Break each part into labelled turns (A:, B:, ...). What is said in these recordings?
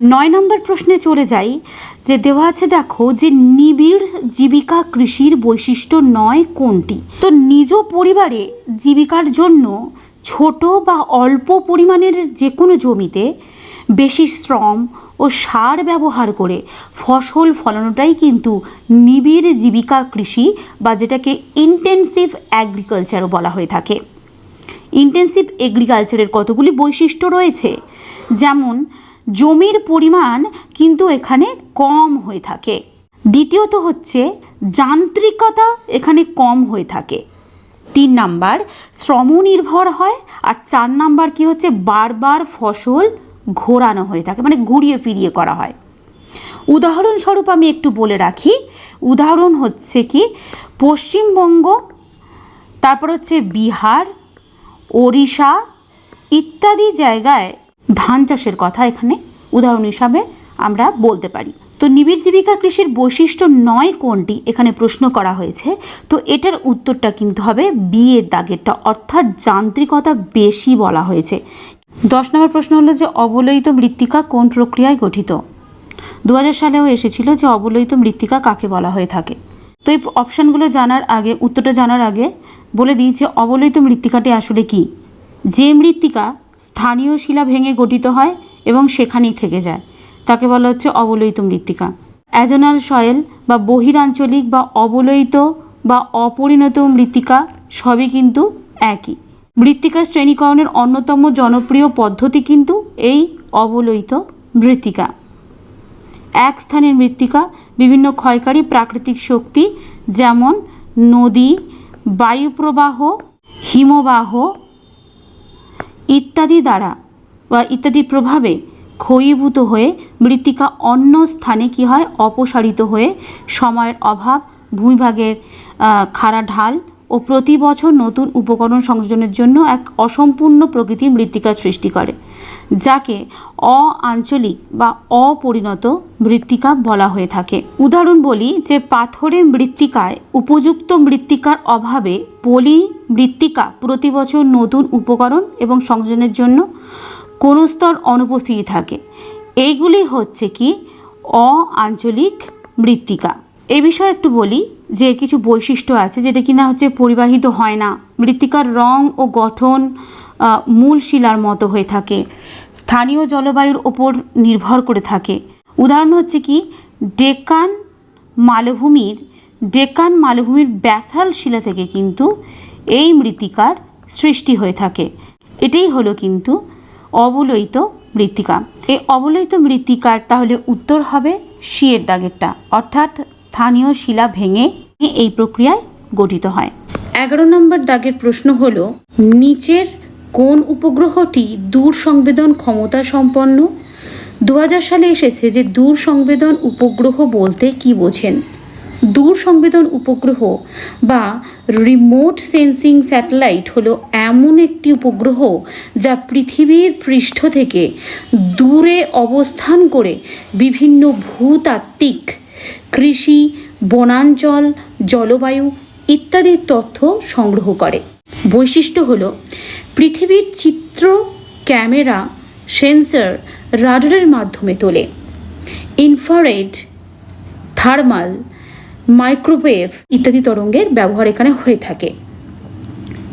A: নয় নম্বর প্রশ্নে চলে যাই, যে দেওয়া আছে দেখো যে নিবিড় জীবিকা কৃষির বৈশিষ্ট্য নয় কোনটি? তো নিজ পরিবারে জীবিকার জন্য ছোট বা অল্প পরিমাণের যে কোনো জমিতে বেশি শ্রম ও সার ব্যবহার করে ফসল ফলানোটাই কিন্তু নিবিড় জীবিকা কৃষি বা যেটাকে ইন্টেন্সিভ অ্যাগ্রিকালচারও বলা হয়ে থাকে। ইন্টেন্সিভ এগ্রিকালচারের কতগুলি বৈশিষ্ট্য রয়েছে? যেমন জমির পরিমাণ কিন্তু এখানে কম হয়ে থাকে। দ্বিতীয়ত হচ্ছে, যান্ত্রিকতা এখানে কম হয়ে থাকে। তিন নাম্বার শ্রম নির্ভর হয়। আর চার নাম্বার কি হচ্ছে, বারবার ফসল ঘোরানো হয়ে থাকে মানে ঘুরিয়ে ফিরিয়ে করা হয়। উদাহরণস্বরূপ আমি একটু বলে রাখি। উদাহরণ হচ্ছে কি, পশ্চিমবঙ্গ, তারপর হচ্ছে বিহার, ওড়িশা ইত্যাদি জায়গায় ধান চাষের কথা এখানে উদাহরণ হিসাবে আমরা বলতে পারি। তো নিবিড় জীবিকা কৃষির বৈশিষ্ট্য নয় কোনটি এখানে প্রশ্ন করা হয়েছে। তো এটার উত্তরটা কিন্তু হবে বিয়ের দাগেরটা, অর্থাৎ যান্ত্রিকতা বেশি বলা হয়েছে। দশ নম্বর প্রশ্ন হলো যে অবলোহিত মৃত্তিকা কোন প্রক্রিয়ায় গঠিত? দু হাজার সালেও এসেছিল যে অবলোহিত মৃত্তিকা কাকে বলা হয়ে থাকে। তো এই অপশানগুলো জানার আগে, উত্তরটা জানার আগে বলে দিই যে অবলোহিত মৃত্তিকাটি আসলে কি? যে মৃত্তিকা স্থানীয় শিলা ভেঙে গঠিত হয় এবং সেখানেই থেকে যায়। তাকে বলা হচ্ছে অবলোহিত মৃত্তিকা। অ্যাজোনাল সয়েল বা বহিরাঞ্চলিক বা অবলোহিত বা অপরিণত মৃত্তিকা সবই কিন্তু একই। মৃত্তিকা শ্রেণীকরণের অন্যতম জনপ্রিয় পদ্ধতি কিন্তু এই অবলোহিত মৃত্তিকা। এক স্থানের মৃত্তিকা বিভিন্ন ক্ষয়কারী প্রাকৃতিক শক্তি যেমন নদী, বায়ুপ্রবাহ, হিমবাহ ইত্যাদি দ্বারা বা ইত্যাদির প্রভাবে ক্ষয়ীভূত হয়ে মৃত্তিকা অন্য স্থানে কি হয়? অপসারিত হয়ে সময়ের অভাব, ভূমিভাগের খাড়া ঢাল ও প্রতি বছর নতুন উপকরণ সংযোজনের জন্য এক অসম্পূর্ণ প্রকৃতি মৃত্তিকার সৃষ্টি করে, যাকে অ আঞ্চলিক বা অপরিণত মৃত্তিকা বলা হয়ে থাকে। উদাহরণ বলি যে পাথরের মৃত্তিকায় উপযুক্ত মৃত্তিকার অভাবে পলি মৃত্তিকা প্রতি বছর নতুন উপকরণ এবং সংযোজনের জন্য কোনো স্তর অনুপস্থিতি থাকে। এইগুলি হচ্ছে কি? অ আঞ্চলিক মৃত্তিকা। এই বিষয়ে একটু বলি যে কিছু বৈশিষ্ট্য আছে যেটা কিনা হচ্ছে পরিবাহিত হয় না। মৃত্তিকার রং ও গঠন মূল শিলার মতো হয়ে থাকে। স্থানীয় জলবায়ুর ওপর নির্ভর করে থাকে। উদাহরণ হচ্ছে কি, ডেকান মালভূমির ডেকান মালভূমির ব্যাসাল শিলা থেকে কিন্তু এই মৃত্তিকার সৃষ্টি হয়ে থাকে। এটাই হলো কিন্তু অবলোহিত মৃত্তিকা। এই অবলোহিত মৃত্তিকার তাহলে উত্তর হবে শিয়ের দাগেরটা। অর্থাৎ স্থানীয় শিলা ভেঙে এই প্রক্রিয়ায় গঠিত হয়। এগারো নম্বর দাগের প্রশ্ন হল, নিচের কোন উপগ্রহটি দূর সংবেদন ক্ষমতা সম্পন্ন? দু হাজার সালে এসেছে যে দূর সংবেদন উপগ্রহ বলতে কি বোঝেন? দূর সংবেদন উপগ্রহ বা রিমোট সেন্সিং স্যাটেলাইট হলো এমন একটি উপগ্রহ যা পৃথিবীর পৃষ্ঠ থেকে দূরে অবস্থান করে বিভিন্ন ভূতাত্ত্বিক, কৃষি, বনাঞ্চল, জলবায়ু ইত্যাদির তথ্য সংগ্রহ করে। বৈশিষ্ট্য হল পৃথিবীর চিত্র, ক্যামেরা, সেন্সর, রাডারের মাধ্যমে তোলে। ইনফ্রারেড, থার্মাল মাইক্রোওয়েভ ইত্যাদি তরঙ্গের ব্যবহার এখানে হয়ে থাকে।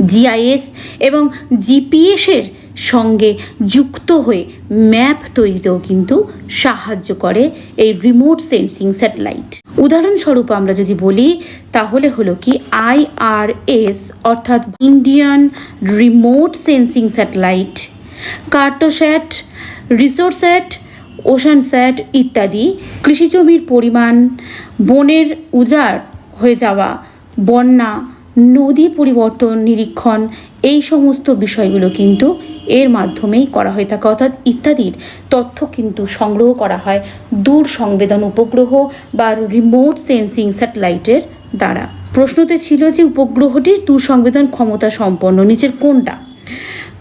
A: জিআইএস এবং জিপিএসের সঙ্গে যুক্ত হয়ে ম্যাপ তৈরিতেও কিন্তু সাহায্য করে এই রিমোট সেন্সিং স্যাটেলাইট। উদাহরণস্বরূপ আমরা যদি বলি, তাহলে হলো কি আইআরএস অর্থাৎ Indian remote sensing satellite. Cartosat Resourcesat Oceansat ইত্যাদি। কৃষি জমির পরিমাণ, বনের উজাড় হয়ে যাওয়া, বন্যা, নদী পরিবর্তন, নিরীক্ষণ, এই সমস্ত বিষয়গুলো কিন্তু এর মাধ্যমেই করা হয়ে থাকে। অর্থাৎ ইত্যাদির তথ্য কিন্তু সংগ্রহ করা হয় দূর সংবেদন উপগ্রহ বা রিমোট সেন্সিং স্যাটেলাইটের দ্বারা। প্রশ্নতে ছিল যে উপগ্রহটির দূর সংবেদন ক্ষমতা সম্পন্ন নিচের কোনটা?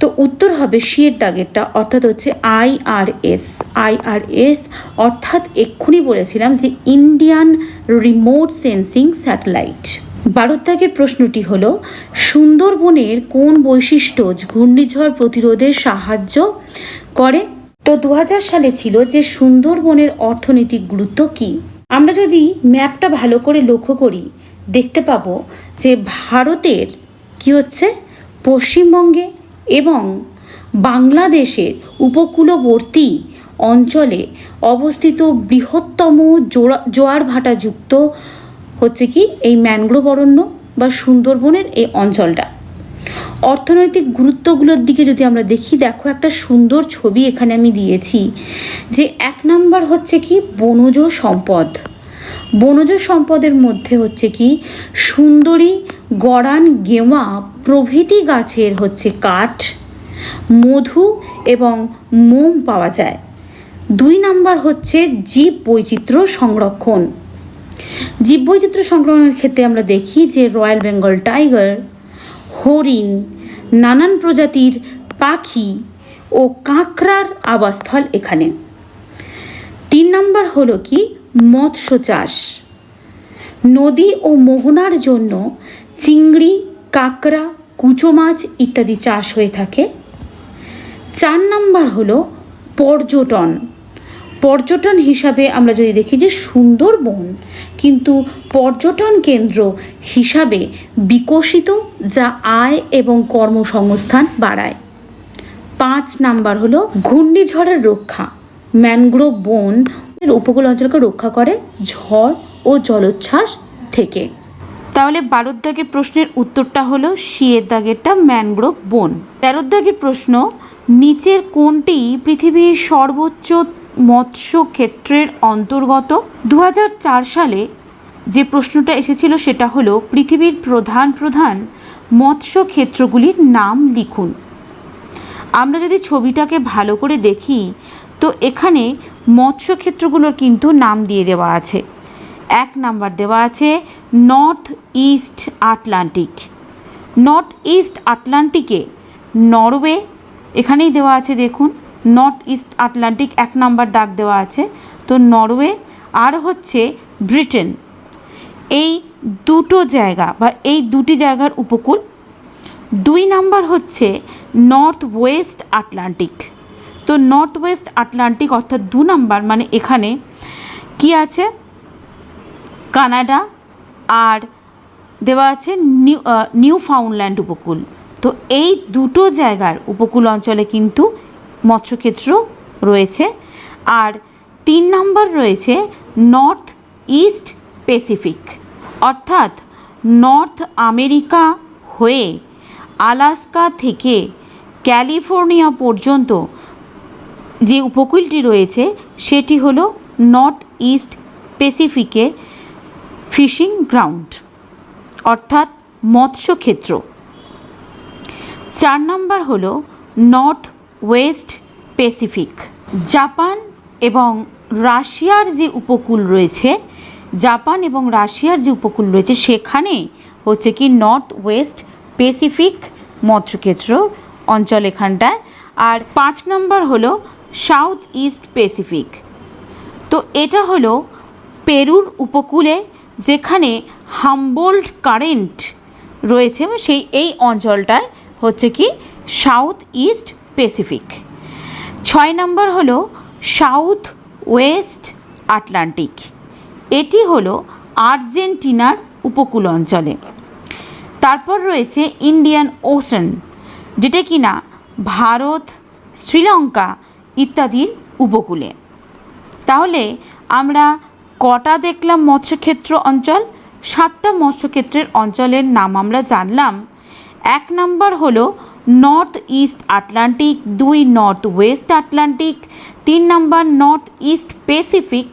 A: তো উত্তর হবে শিয়ের দাগেরটা, অর্থাৎ হচ্ছে আইআরএস আইআরএস অর্থাৎ এক্ষুনি বলেছিলাম যে ইন্ডিয়ান রিমোট সেন্সিং স্যাটেলাইট। বারো দাগের প্রশ্নটি হলো, সুন্দরবনের কোন বৈশিষ্ট্য ঘূর্ণিঝড় প্রতিরোধে সাহায্য করে? তো দু হাজার সালে ছিল যে সুন্দরবনের অর্থনৈতিক গুরুত্ব কি? আমরা যদি ম্যাপটা ভালো করে লক্ষ্য করি, দেখতে পাবো যে ভারতের কি হচ্ছে? পশ্চিমবঙ্গে এবং বাংলাদেশের উপকূলবর্তী অঞ্চলে অবস্থিত বৃহত্তম জোড়া জোয়ার ভাটাযুক্ত হচ্ছে কি এই ম্যানগ্রোভ অরণ্য বা সুন্দরবনের এই অঞ্চলটা। অর্থনৈতিক গুরুত্বগুলোর দিকে যদি আমরা দেখি, দেখো একটা সুন্দর ছবি এখানে আমি দিয়েছি যে এক নাম্বার হচ্ছে কি বনজ সম্পদ। বনজ সম্পদের মধ্যে হচ্ছে কি? সুন্দরী গড়ান গেওয়া প্রভৃতি গাছের হচ্ছে কাঠ, মধু এবং মোম পাওয়া যায়। দুই নাম্বার হচ্ছে জীব বৈচিত্র্য সংরক্ষণ। জীববৈচিত্র্য সংরক্ষণের ক্ষেত্রে আমরা দেখি যে রয়্যাল বেঙ্গল টাইগার, হরিণ, নানান প্রজাতির পাখি ও কাঁকড়ার আবাসস্থল এখানে। তিন নম্বর হলো কি? মৎস্য চাষ। নদী ও মোহনার জন্য চিংড়ি, কাঁকড়া, কুচো মাছ ইত্যাদি চাষ হয়ে থাকে। চার নাম্বার হলো পর্যটন। পর্যটন হিসাবে আমরা যদি দেখি যে সুন্দরবন কিন্তু পর্যটন কেন্দ্র হিসাবে বিকশিত যা আয় এবং কর্মসংস্থান বাড়ায়। পাঁচ নাম্বার হলো ঘূর্ণিঝড়ের রক্ষা। ম্যানগ্রোভ বন উপকূল অঞ্চলকে রক্ষা করে ঝড় ও জলোচ্ছ্বাস থেকে। তাহলে বারোর দাগের প্রশ্নের উত্তরটা হলো শিয়ের দাগেরটা ম্যানগ্রোভ বন। তেরোর দাগের প্রশ্ন, নিচের কোনটি পৃথিবীর সর্বোচ্চ মৎস্য ক্ষেত্রের অন্তর্গত? দু হাজার চার সালে যে প্রশ্নটা এসেছিল সেটা হলো পৃথিবীর প্রধান প্রধান মৎস্য ক্ষেত্রগুলির নাম লিখুন। আমরা যদি ছবিটাকে ভালো করে দেখি, তো এখানে মৎস্য ক্ষেত্রগুলোর কিন্তু নাম দিয়ে দেওয়া আছে। এক নাম্বার দেওয়া আছে north east Atlantic north east আটলান্টিকে Norway এখানেই দেওয়া আছে দেখুন নর্থ ইস্ট আটলান্টিক এক নাম্বার ডাক দেওয়া আছে। তো নরওয়ে আর হচ্ছে ব্রিটেন এই দুটো জায়গা বা এই দুটি জায়গার উপকূল। দুই নাম্বার হচ্ছে নর্থ ওয়েস্ট আটলান্টিক তো নর্থ ওয়েস্ট আটলান্টিক অর্থাৎ দু নাম্বার মানে এখানে কি আছে? কানাডা আর দেওয়া আছে নিউ নিউ ফাউন্ডল্যান্ড উপকূল। তো এই দুটো জায়গার উপকূল অঞ্চলে কিন্তু মৎস্যক্ষেত্র রয়েছে। আর তিন নম্বর রয়েছে নর্থ ইস্ট প্যাসিফিক, অর্থাৎ নর্থ আমেরিকা হয়ে আলাস্কা থেকে ক্যালিফোর্নিয়া পর্যন্ত যে উপকূলটি রয়েছে, সেটি হল নর্থ ইস্ট প্যাসিফিকের ফিশিং গ্রাউন্ড অর্থাৎ মৎস্যক্ষেত্র চার নম্বর হল নর্থ ওয়েস্ট প্যাসিফিক জাপান এবং রাশিয়ার যে উপকূল রয়েছে, জাপান এবং রাশিয়ার যে উপকূল রয়েছে, সেখানে হচ্ছে কি নর্থ ওয়েস্ট প্যাসিফিক মৎস্যক্ষেত্র অঞ্চল এখানটায়। আর পাঁচ নম্বর হলো সাউথ ইস্ট প্যাসিফিক। তো এটা হলো পেরুর উপকূলে যেখানে হাম্বোল্ড কারেন্ট রয়েছে সেই এই অঞ্চলটায় হচ্ছে কি সাউথ ইস্ট প্যাসিফিক। ছয় নম্বর হলো সাউথ ওয়েস্ট আটলান্টিক। এটি হলো আর্জেন্টিনার উপকূল অঞ্চলে। তারপর রয়েছে ইন্ডিয়ান ওশান, যেটা কি না ভারত, শ্রীলঙ্কা ইত্যাদির উপকূলে। তাহলে আমরা কটা দেখলাম মৎস্যক্ষেত্র অঞ্চল? সাতটা মৎস্যক্ষেত্রের অঞ্চলের নাম আমরা জানলাম। এক নাম্বার হলো নর্থ ইস্ট আটলান্টিক দুই নর্থ ওয়েস্ট আটলান্টিক তিন নাম্বার নর্থ ইস্ট প্যাসিফিক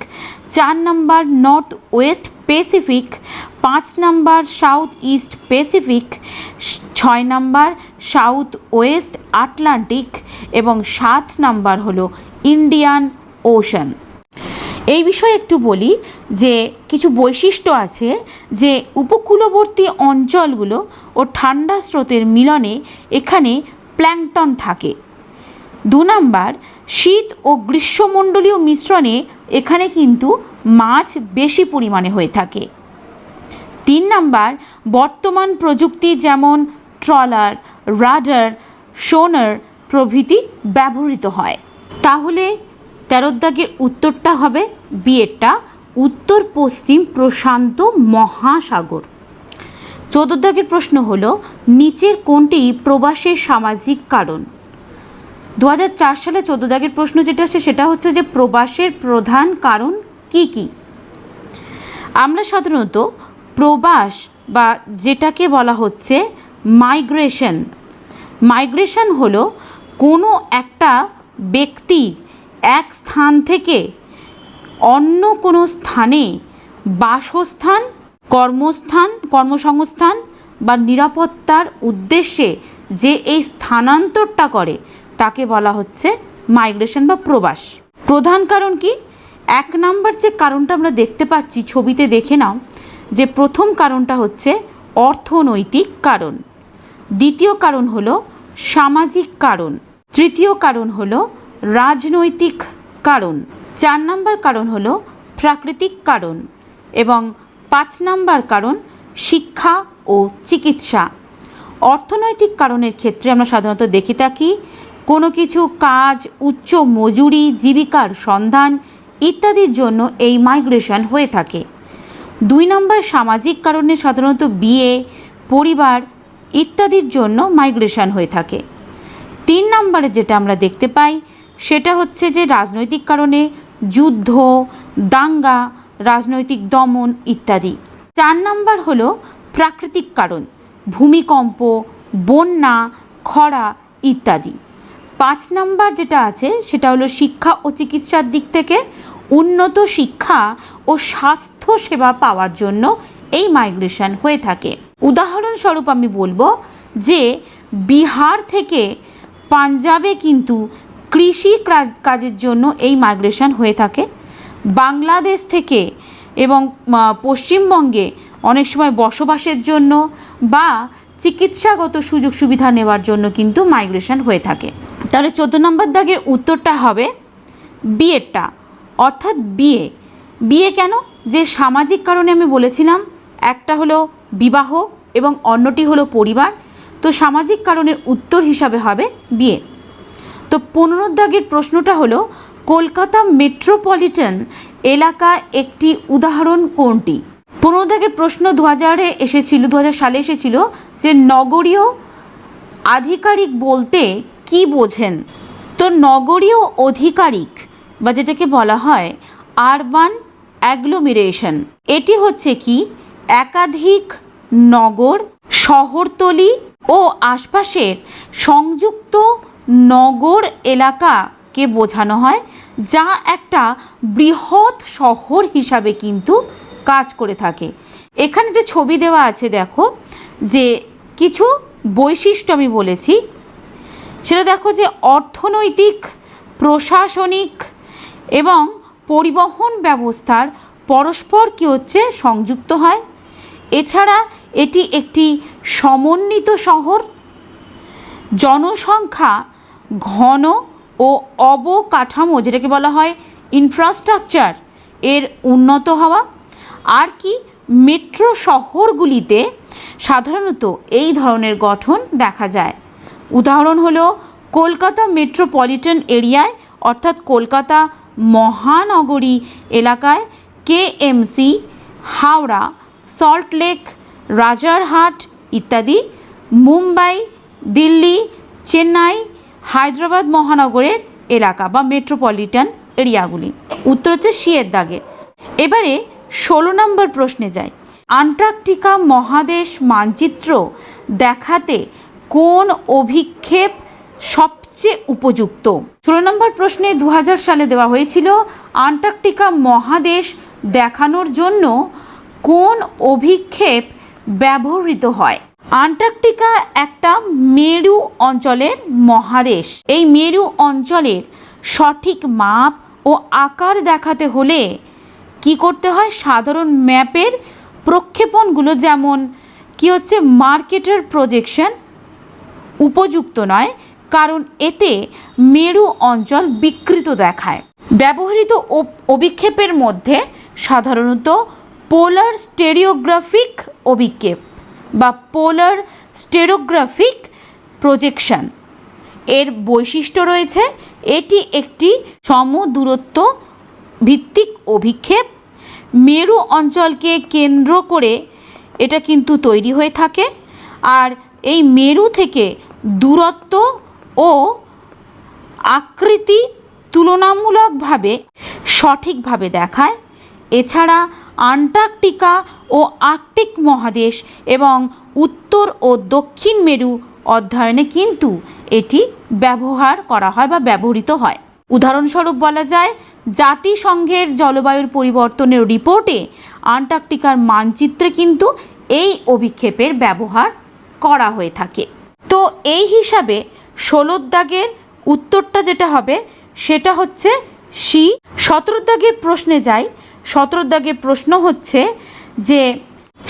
A: চার নাম্বার নর্থ ওয়েস্ট প্যাসিফিক পাঁচ নাম্বার সাউথ ইস্ট প্যাসিফিক, ছয় নাম্বার সাউথ ওয়েস্ট আটলান্টিক এবং সাত নাম্বার হলো ইন্ডিয়ান ওশান। এই বিষয়ে একটু বলি যে কিছু বৈশিষ্ট্য আছে যে উপকূলবর্তী অঞ্চলগুলো ও ঠান্ডা স্রোতের মিলনে এখানে প্ল্যাংটন থাকে। দু নাম্বার, শীত ও গ্রীষ্মমণ্ডলীয় মিশ্রণে এখানে কিন্তু মাছ বেশি পরিমাণে হয়ে থাকে। তিন নাম্বার, বর্তমান প্রযুক্তি যেমন ট্রলার, রাডার সোনার প্রভৃতি ব্যবহৃত হয়। তাহলে তেরোর দাগের উত্তরটা হবে বিয়েরটা উত্তর পশ্চিম প্রশান্ত মহাসাগর। চৌদ্দ দাগের প্রশ্ন হলো, নিচের কোনটি প্রবাসের সামাজিক কারণ? দু হাজার চার সালে চৌদ্দ দাগের প্রশ্ন যেটা আসছে সেটা হচ্ছে যে প্রবাসের প্রধান কারণ কি কি? আমরা সাধারণত প্রবাস বা যেটাকে বলা হচ্ছে মাইগ্রেশন। মাইগ্রেশন হলো কোনো একটা ব্যক্তি এক স্থান থেকে অন্য কোনো স্থানে বাসস্থান, কর্মস্থান, কর্মসংস্থান বা নিরাপত্তার উদ্দেশ্যে যে এই স্থানান্তরটা করে, তাকে বলা হচ্ছে মাইগ্রেশন বা প্রবাস। প্রধান কারণ কি? এক নাম্বার যে কারণটা আমরা দেখতে পাচ্ছি, ছবিতে দেখে নাও। যে প্রথম কারণটা হচ্ছে অর্থনৈতিক কারণ। দ্বিতীয় কারণ হল সামাজিক কারণ। তৃতীয় কারণ হল রাজনৈতিক কারণ। চার নম্বর কারণ হল প্রাকৃতিক কারণ এবং পাঁচ নম্বর কারণ শিক্ষা ও চিকিৎসা। অর্থনৈতিক কারণের ক্ষেত্রে আমরা সাধারণত দেখে থাকি, কোনো কিছু কাজ, উচ্চ মজুরি, জীবিকার সন্ধান ইত্যাদির জন্য এই মাইগ্রেশন হয়ে থাকে। দুই নম্বর সামাজিক কারণে সাধারণত বিয়ে, পরিবার ইত্যাদির জন্য মাইগ্রেশন হয়ে থাকে। তিন নম্বরে যেটা আমরা দেখতে পাই, সেটা হচ্ছে যে রাজনৈতিক কারণে যুদ্ধ, দাঙ্গা, রাজনৈতিক দমন ইত্যাদি। চার নম্বর হলো প্রাকৃতিক কারণ, ভূমিকম্প, বন্যা, খরা ইত্যাদি। পাঁচ নম্বর যেটা আছে, সেটা হলো শিক্ষা ও চিকিৎসার দিক থেকে উন্নত শিক্ষা ও স্বাস্থ্য সেবা পাওয়ার জন্য এই মাইগ্রেশন হয়ে থাকে। উদাহরণস্বরূপ আমি বলব যে, বিহার থেকে পাঞ্জাবে কিন্তু কৃষি কাজের জন্য এই মাইগ্রেশন হয়ে থাকে। বাংলাদেশ থেকে এবং পশ্চিমবঙ্গে অনেক সময় বসবাসের জন্য বা চিকিৎসাগত সুযোগ সুবিধা নেওয়ার জন্য কিন্তু মাইগ্রেশন হয়ে থাকে। তাহলে চোদ্দ নম্বর দাগের উত্তরটা হবে বিয়েরটা। অর্থাৎ বিয়ে। বিয়ে কেন? যে সামাজিক কারণে আমি বলেছিলাম, একটা হলো বিবাহ এবং অন্যটি হলো পরিবার। তো সামাজিক কারণের উত্তর হিসাবে হবে বিয়ে। তো পনেরো দাগের প্রশ্নটা হলো, কলকাতা মেট্রোপলিটন এলাকা একটি উদাহরণ কোনটি? পনেরো দাগের প্রশ্ন দু হাজারে এসেছিল দু হাজার সালে এসেছিল যে নগরীয় আধিকারিক বলতে কি বোঝেন? তো নগরীয় অধিকারিক বা যেটাকে বলা হয় আরবান অ্যাগ্লোমিরেশন এটি হচ্ছে কি? একাধিক নগর, শহরতলি ও আশপাশের সংযুক্ত নগর এলাকাকে বোঝানো হয়, যা একটা বৃহৎ শহর হিসাবে কিন্তু কাজ করে থাকে। এখানে যে ছবি দেওয়া আছে দেখো, যে কিছু বৈশিষ্ট্য আমি বলেছি। সেটা দেখো যে অর্থনৈতিক, প্রশাসনিক এবং পরিবহন ব্যবস্থার পরস্পর কি হচ্ছে সংযুক্ত হয়? এছাড়া এটি একটি সমন্বিত শহর। জনসংখ্যা ঘন ও অবকাঠামো যেটাকে বলা হয় ইনফ্রাস্ট্রাকচার এর উন্নত হওয়া। আর কি মেট্রো শহরগুলিতে সাধারণত এই ধরনের গঠন দেখা যায়। উদাহরণ হলো কলকাতা মেট্রোপলিটন এরিয়ায় অর্থাৎ কলকাতা মহানগরী এলাকায় কেএমসি, হাওড়া সল্টলেক রাজারহাট ইত্যাদি, মুম্বাই, দিল্লি, চেন্নাই, হায়দ্রাবাদ মহানগরের এলাকা বা মেট্রোপলিটন এরিয়াগুলি। উত্তর হচ্ছে সিয়ের দাগে। এবারে ষোলো নম্বর প্রশ্নে যাই। আন্টার্কটিকা মহাদেশ মানচিত্র দেখাতে কোন অভিক্ষেপ সবচেয়ে উপযুক্ত। ষোলো নম্বর প্রশ্নে দু হাজার সালে দেওয়া হয়েছিল, আন্টার্কটিকা মহাদেশ দেখানোর জন্য কোন অভিক্ষেপ ব্যবহৃত হয়? আন্টার্কটিকা একটা মেরু অঞ্চলের মহাদেশ। এই মেরু অঞ্চলের সঠিক মাপ ও আকার দেখাতে হলে কি করতে হয়? সাধারণ ম্যাপের প্রক্ষেপণগুলো যেমন, কি হচ্ছে? মার্কেটের প্রজেকশন উপযুক্ত নয় কারণ এতে মেরু অঞ্চল বিকৃত দেখায়। ব্যবহৃত অভিক্ষেপের মধ্যে সাধারণত পোলার স্টেরিওগ্রাফিক অভিক্ষেপ বা পোলার স্টেরোগ্রাফিক প্রজেকশন। এর বৈশিষ্ট্য রয়েছে, এটি একটি সমদূরত্ব ভিত্তিক অভিক্ষেপ। মেরু অঞ্চলকে কেন্দ্র করে এটা কিন্তু তৈরি হয়ে থাকে। আর এই মেরু থেকে দূরত্ব ও আকৃতি তুলনামূলকভাবে সঠিকভাবে দেখায়। এছাড়া আন্টার্কটিকা ও আর্কটিক মহাদেশ এবং উত্তর ও দক্ষিণ মেরু অধ্যয়নে কিন্তু এটি ব্যবহার করা হয় বা ব্যবহৃত হয়। উদাহরণস্বরূপ বলা যায়, জাতিসংঘের জলবায়ুর পরিবর্তনের রিপোর্টে আন্টার্কটিকার মানচিত্রে কিন্তু এই অভিক্ষেপের ব্যবহার করা হয়ে থাকে। তো এই হিসাবে ষোলোর দাগের উত্তরটা যেটা হবে, সেটা হচ্ছে সি। সতেরো দাগের প্রশ্নে যাই সতেরো দাগের প্রশ্ন হচ্ছে যে,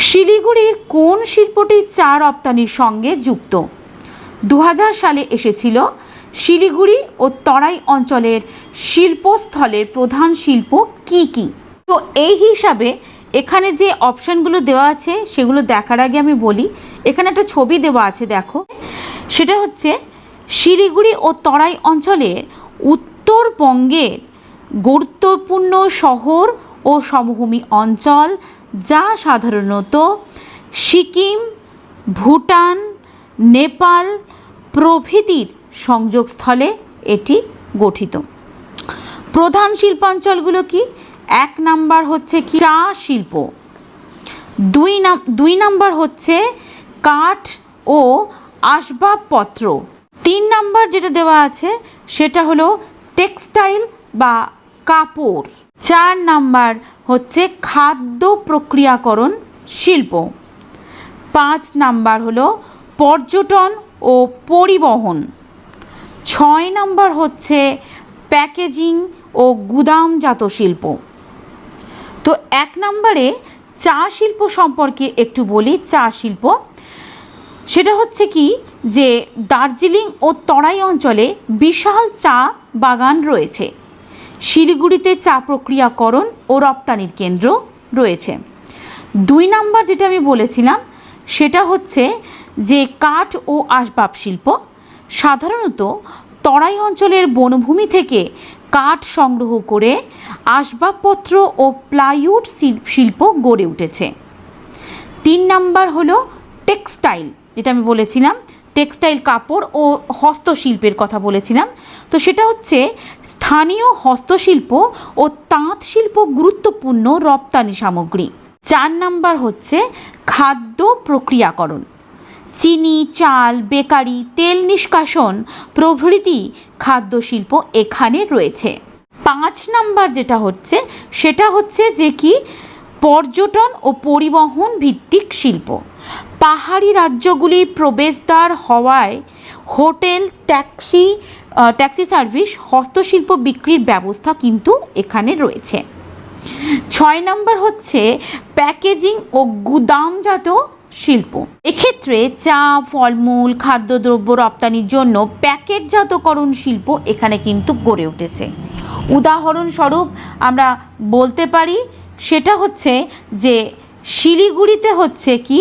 A: শিলিগুড়ির কোন শিল্পটি চা রপ্তানির সঙ্গে যুক্ত? দু হাজার সালে এসেছিল শিলিগুড়ি ও তরাই অঞ্চলের শিল্পস্থলের প্রধান শিল্প কি কি? তো এই হিসাবে এখানে যে অপশানগুলো দেওয়া আছে, সেগুলো দেখার আগে আমি বলি, এখানে একটা ছবি দেওয়া আছে, দেখো। সেটা হচ্ছে শিলিগুড়ি ও তরাই অঞ্চলের উত্তরবঙ্গের গুরুত্বপূর্ণ শহর ও সমভূমি অঞ্চল, যা সাধারণত সিকিম, ভুটান, নেপাল প্রভৃতির সংযোগস্থলে এটি গঠিত। প্রধান শিল্পাঞ্চলগুলো কি? এক নাম্বার হচ্ছে চা শিল্প। দুই নাম দুই নাম্বার হচ্ছে কাঠ ও আসবাবপত্র। তিন নাম্বার যেটা দেওয়া আছে, সেটা হলো টেক্সটাইল বা কাপড়। চার নাম্বার হচ্ছে খাদ্য প্রক্রিয়াকরণ শিল্প। পাঁচ নাম্বার হলো পর্যটন ও পরিবহন। ছয় নাম্বার হচ্ছে প্যাকেজিং ও গুদামজাত শিল্প। তো এক নম্বরে চা শিল্প সম্পর্কে একটু বলি, চা শিল্প সেটা হচ্ছে কি যে দার্জিলিং ও তরাই অঞ্চলে বিশাল চা বাগান রয়েছে। শিলিগুড়িতে চা প্রক্রিয়াকরণ ও রপ্তানির কেন্দ্র রয়েছে। দুই নাম্বার যেটা আমি বলেছিলাম, সেটা হচ্ছে যে কাঠ ও আসবাব শিল্প, সাধারণত তরাই অঞ্চলের বনভূমি থেকে কাঠ সংগ্রহ করে আসবাবপত্র ও প্লাইউড শিল- শিল্প গড়ে উঠেছে। তিন নাম্বার হলো টেক্সটাইল যেটা আমি বলেছিলাম, টেক্সটাইল কাপড় ও হস্তশিল্পের কথা বলেছিলাম। তো সেটা হচ্ছে স্থানীয় হস্তশিল্প ও তাঁত শিল্প গুরুত্বপূর্ণ রপ্তানি সামগ্রী। চার নাম্বার হচ্ছে খাদ্য প্রক্রিয়াকরণ। চিনি, চাল, বেকারি, তেল নিষ্কাশন প্রভৃতি খাদ্য শিল্প এখানে রয়েছে। পাঁচ নাম্বার যেটা হচ্ছে, সেটা হচ্ছে যে কি, পর্যটন ও পরিবহন ভিত্তিক শিল্প। পাহাড়ি রাজ্যগুলির প্রবেশদ্বার হওয়ায় হোটেল, ট্যাক্সি ট্যাক্সি সার্ভিস, হস্তশিল্প বিক্রির ব্যবস্থা কিন্তু এখানে রয়েছে। ছয় নম্বর হচ্ছে প্যাকেজিং ও গুদামজাত শিল্প। এক্ষেত্রে চা, ফলমূল, খাদ্যদ্রব্য রপ্তানির জন্য প্যাকেটজাতকরণ শিল্প এখানে কিন্তু গড়ে উঠেছে। উদাহরণস্বরূপ আমরা বলতে পারি, সেটা হচ্ছে যে শিলিগুড়িতে হচ্ছে কি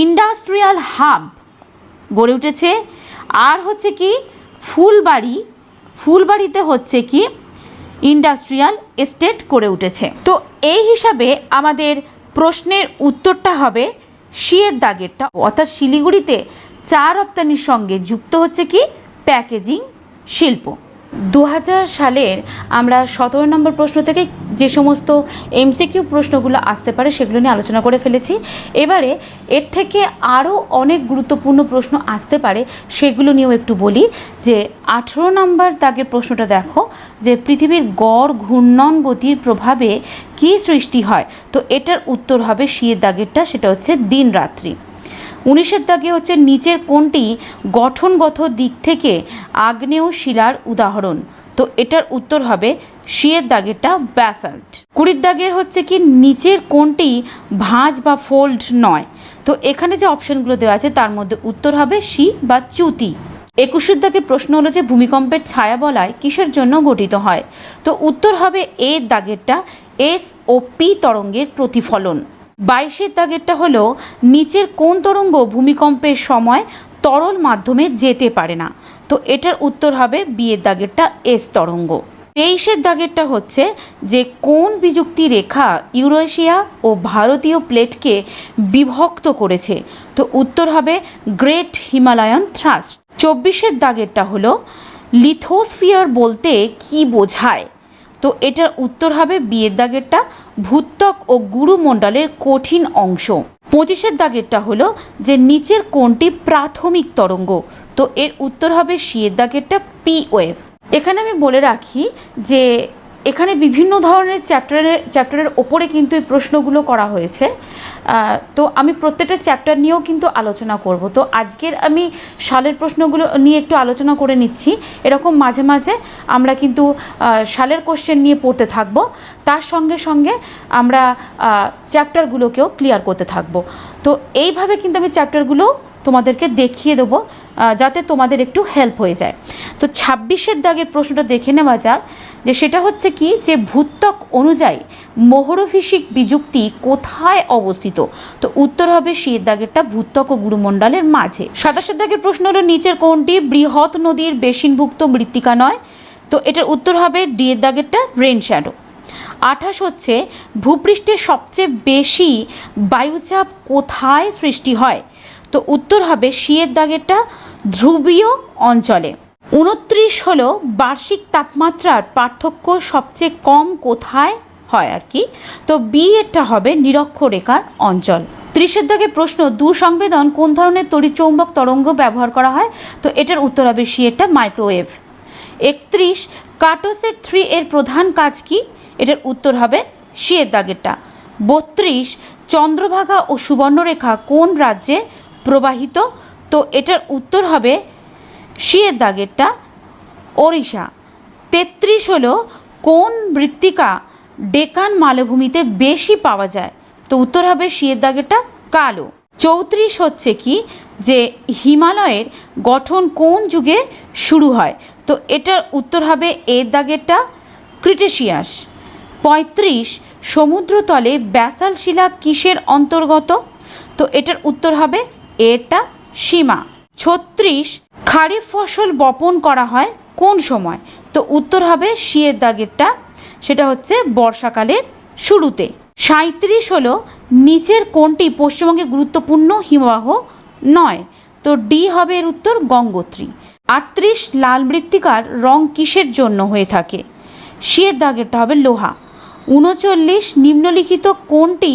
A: ইন্ডাস্ট্রিয়াল হাব গড়ে উঠেছে। আর হচ্ছে কি, ফুলবাড়ি, ফুলবাড়িতে হচ্ছে কি, ইন্ডাস্ট্রিয়াল এস্টেট করে উঠেছে। তো এই হিসাবে আমাদের প্রশ্নের উত্তরটা হবে শিয়ের দাগেরটা। অর্থাৎ শিলিগুড়িতে চা রপ্তানির সঙ্গে যুক্ত হচ্ছে কি, প্যাকেজিং শিল্প। দু হাজার সালের আমরা সতেরো নম্বর প্রশ্ন থেকে যে সমস্ত এমসিকিউ প্রশ্নগুলো আসতে পারে সেগুলো নিয়ে আলোচনা করে ফেলেছি। এবারে এর থেকে আরও অনেক গুরুত্বপূর্ণ প্রশ্ন আসতে পারে সেগুলো নিয়েও একটু বলি যে আঠেরো নম্বর দাগের প্রশ্নটা দেখো যে পৃথিবীর গড় ঘূর্ণন গতির প্রভাবে কী সৃষ্টি হয়? তো এটার উত্তর হবে শিয়ের দাগেরটা, সেটা হচ্ছে দিন রাত্রি। উনিশের দাগে হচ্ছে নিচের কোনটি গঠনগত দিক থেকে আগ্নেয় শিলার উদাহরণ। তো এটার উত্তর হবে শিয়ের দাগেরটা ব্যাসাল্ট। কুড়ির দাগের হচ্ছে কি নিচের কোনটি ভাঁজ বা ফোল্ড নয়। তো এখানে যে অপশনগুলো দেওয়া আছে তার মধ্যে উত্তর হবে শি বা চ্যুতি। একুশের দাগের প্রশ্ন হলো যে ভূমিকম্পের ছায়া বলায় কিসের জন্য গঠিত হয়? তো উত্তর হবে এ দাগেরটা এস ও পি তরঙ্গের প্রতিফলন। বাইশের দাগেরটা হলো, নিচের কোন তরঙ্গ ভূমিকম্পের সময় তরল মাধ্যমে যেতে পারে না। তো এটার উত্তর হবে বিয়ের দাগেরটা এস তরঙ্গ। তেইশের দাগেরটা হচ্ছে যে, কোন বিযুক্তি রেখা ইউরেশিয়া ও ভারতীয় প্লেটকে বিভক্ত করেছে। তো উত্তর হবে গ্রেট হিমালয়ান থ্রাস্ট। চব্বিশের দাগেরটা হলো, লিথোস্ফিয়ার বলতে কি বোঝায়? তো এটার উত্তর হবে বিয়ের দাগেরটা, ভূত্বক ও গুরুমণ্ডলের কঠিন অংশ। পঁচিশের দাগেরটা হলো যে নিচের কোনটি প্রাথমিক তরঙ্গ, তো এর উত্তর হবে সিয়ের দাগেরটা পি ওয়েভ। এখানে আমি বলে রাখি যে এখানে বিভিন্ন ধরনের চ্যাপ্টারের চ্যাপ্টারের ওপরে কিন্তু এই প্রশ্নগুলো করা হয়েছে। তো আমি প্রত্যেকটা চ্যাপ্টার নিয়েও কিন্তু আলোচনা করব। তো আজকের আমি সালের প্রশ্নগুলো নিয়ে একটু আলোচনা করে নিচ্ছি। এরকম মাঝে মাঝে আমরা কিন্তু সালের কোশ্চেন নিয়ে পড়তে থাকব। তার সঙ্গে সঙ্গে আমরা চ্যাপ্টারগুলোকেও ক্লিয়ার করতে থাকব। তো এইভাবে কিন্তু আমি চ্যাপ্টারগুলো তোমাদেরকে দেখিয়ে দেবো যাতে তোমাদের একটু হেল্প হয়ে যায়। তো ছাব্বিশের দাগের প্রশ্নটা দেখে নেওয়া যাক। যে সেটা হচ্ছে কি, যে ভূত্বক অনুযায়ী মোহরফিসিক বিযুক্তি কোথায় অবস্থিত? তো উত্তর হবে শিয়ের দাগেরটা ভূত্বক ও গুরুমণ্ডলের মাঝে। সাতাশের দাগের প্রশ্ন হলো, নিচের কোনটি বৃহৎ নদীর বেসিনভুক্ত মৃত্তিকা নয়? তো এটার উত্তর হবে ডিয়ের দাগেরটা রেন শ্যাডো। আঠাশ হচ্ছে ভূপৃষ্ঠে সবচেয়ে বেশি বায়ুচাপ কোথায় সৃষ্টি হয়? তো উত্তর হবে শিয়ের দাগেরটা ধ্রুবীয় অঞ্চলে। উনত্রিশ হলো বার্ষিক তাপমাত্রার পার্থক্য সবচেয়ে কম কোথায় হয় আর কি? তো বি এরটা হবে নিরক্ষরেখার অঞ্চল। ত্রিশের দাগের প্রশ্ন দূরসংবেদন কোন ধরনের তড়িৎচৌম্বক তরঙ্গ ব্যবহার করা হয়? তো এটার উত্তর হবে সি এরটা মাইক্রোওয়েভ একত্রিশ কার্টোসেট থ্রি এর প্রধান কাজ কি? এটার উত্তর হবে শিয়ের দাগেরটা। বত্রিশ, চন্দ্রভাগা ও সুবর্ণরেখা কোন রাজ্যে প্রবাহিত? তো এটার উত্তর হবে শিয়ের দাগেরটা। ওড়িশা। তেত্রিশ হলো কোন মৃত্তিকা ডেকান মালভূমিতে বেশি পাওয়া যায়? তো উত্তর হবে শিয়ের দাগেরটা কালো। চৌত্রিশ হচ্ছে কি যে হিমালয়ের গঠন কোন যুগে শুরু হয়? তো এটার উত্তর হবে এর দাগেরটা ক্রিটেশিয়াস। পঁয়ত্রিশ, সমুদ্রতলে ব্যাসাল শিলা কিসের অন্তর্গত? তো এটার উত্তর হবে এরটা সীমা। ছত্রিশ, খারিফ ফসল বপন করা হয় কোন সময়? তো উত্তর হবে শিয়ের দাগেরটা, সেটা হচ্ছে বর্ষাকালের শুরুতে। সাঁত্রিশ হলো নিচের কোনটি পশ্চিমবঙ্গে গুরুত্বপূর্ণ হিমবাহ নয়? তো ডি হবে এর উত্তর গঙ্গোত্রী। আটত্রিশ, লাল মৃত্তিকার রং কিসের জন্য হয়ে থাকে? শিয়ের দাগেরটা হবে লোহা। উনচল্লিশ, নিম্নলিখিত কোনটি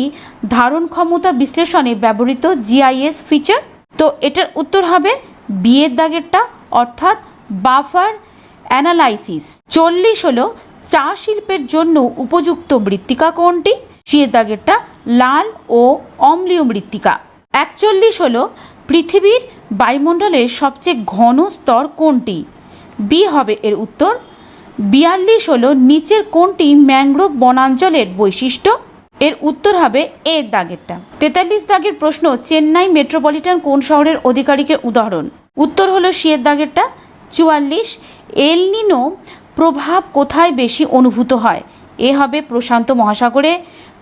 A: ধারণ ক্ষমতা বিশ্লেষণে ব্যবহৃত জিআইএস ফিচার? তো এটার উত্তর হবে বিয়ের দাগেরটা, অর্থাৎ বাফার অ্যানালাইসিস। চল্লিশ হলো চা শিল্পের জন্য উপযুক্ত মৃত্তিকা কোনটি? শিয়ের দাগেরটা লাল ও অম্লীয় মৃত্তিকা। একচল্লিশ হলো পৃথিবীর বায়ুমণ্ডলের সবচেয়ে ঘন স্তর কোনটি? বি হবে এর উত্তর। বিয়াল্লিশ হলো নিচের কোনটি ম্যাংগ্রোভ বনাঞ্চলের বৈশিষ্ট্য? এর উত্তর হবে এর দাগেরটা। তেতাল্লিশ দাগের প্রশ্ন, চেন্নাই মেট্রোপলিটন কোন শহরের অধিকারিকের উদাহরণ? উত্তর হলো শিয়ের দাগেরটা। চুয়াল্লিশ এলনিনো প্রভাব কোথায় বেশি অনুভূত হয়? এ হবে প্রশান্ত মহাসাগরে।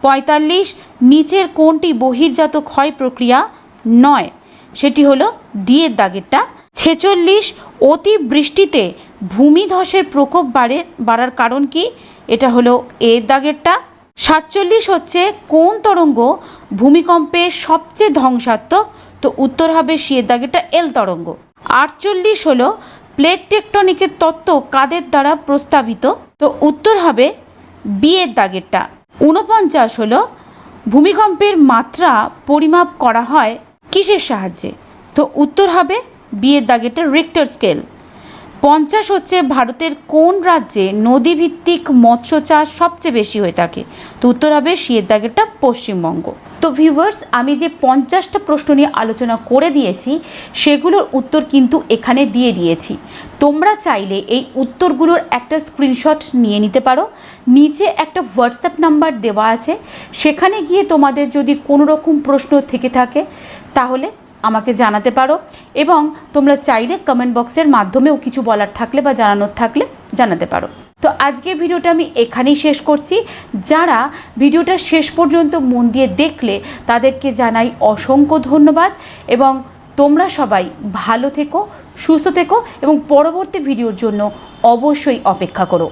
A: পঁয়তাল্লিশ, নিচের কোনটি বহির্জাত ক্ষয় প্রক্রিয়া নয়? সেটি হলো ডিয়ের দাগেরটা। ছেচল্লিশ অতি বৃষ্টিতে ভূমিধসের প্রকোপ বাড়ে বাড়ার কারণ কি? এটা হলো এর দাগেরটা। সাতচল্লিশ হচ্ছে কোন তরঙ্গ ভূমিকম্পে সবচেয়ে ধ্বংসাত্মক? তো উত্তর হবে শিয়ের দাগেরটা এল তরঙ্গ। আটচল্লিশ হলো প্লেট টেকটনিকের তত্ত্ব কাদের দ্বারা প্রস্তাবিত? তো উত্তর হবে বিয়ের দাগেরটা। ঊনপঞ্চাশ হলো ভূমিকম্পের মাত্রা পরিমাপ করা হয় কিসের সাহায্যে? তো উত্তর হবে বিয়ের দাগেরটা রিক্টার স্কেল। পঞ্চাশ হচ্ছে ভারতের কোন রাজ্যে নদীভিত্তিক মৎস্য চাষ সবচেয়ে বেশি হয়ে থাকে? তো উত্তর হবে শিয়েরদাগেরটা পশ্চিমবঙ্গ। তো ভিউয়ার্স আমি যে পঞ্চাশটা প্রশ্ন নিয়ে আলোচনা করে দিয়েছি, সেগুলোর উত্তর কিন্তু এখানে দিয়ে দিয়েছি। তোমরা চাইলে এই উত্তরগুলোর একটা স্ক্রিনশট নিয়ে নিতে পারো। নিচে একটা হোয়াটসঅ্যাপ নাম্বার দেওয়া আছে। সেখানে গিয়ে তোমাদের যদি কোনো রকম প্রশ্ন থেকে থাকে, তাহলে আমাকে জানাতে পারো এবং তোমরা চাইলে কমেন্ট বক্সের মাধ্যমেও কিছু বলার থাকলে বা জানানোর থাকলে জানাতে পারো। তো আজকের ভিডিওটা আমি এখানেই শেষ করছি। যারা ভিডিওটা শেষ পর্যন্ত মন দিয়ে দেখলে তাদেরকে জানাই অসংখ্য ধন্যবাদ এবং তোমরা সবাই ভালো থেকো, সুস্থ থেকো এবং পরবর্তী ভিডিওর জন্য অবশ্যই অপেক্ষা করো।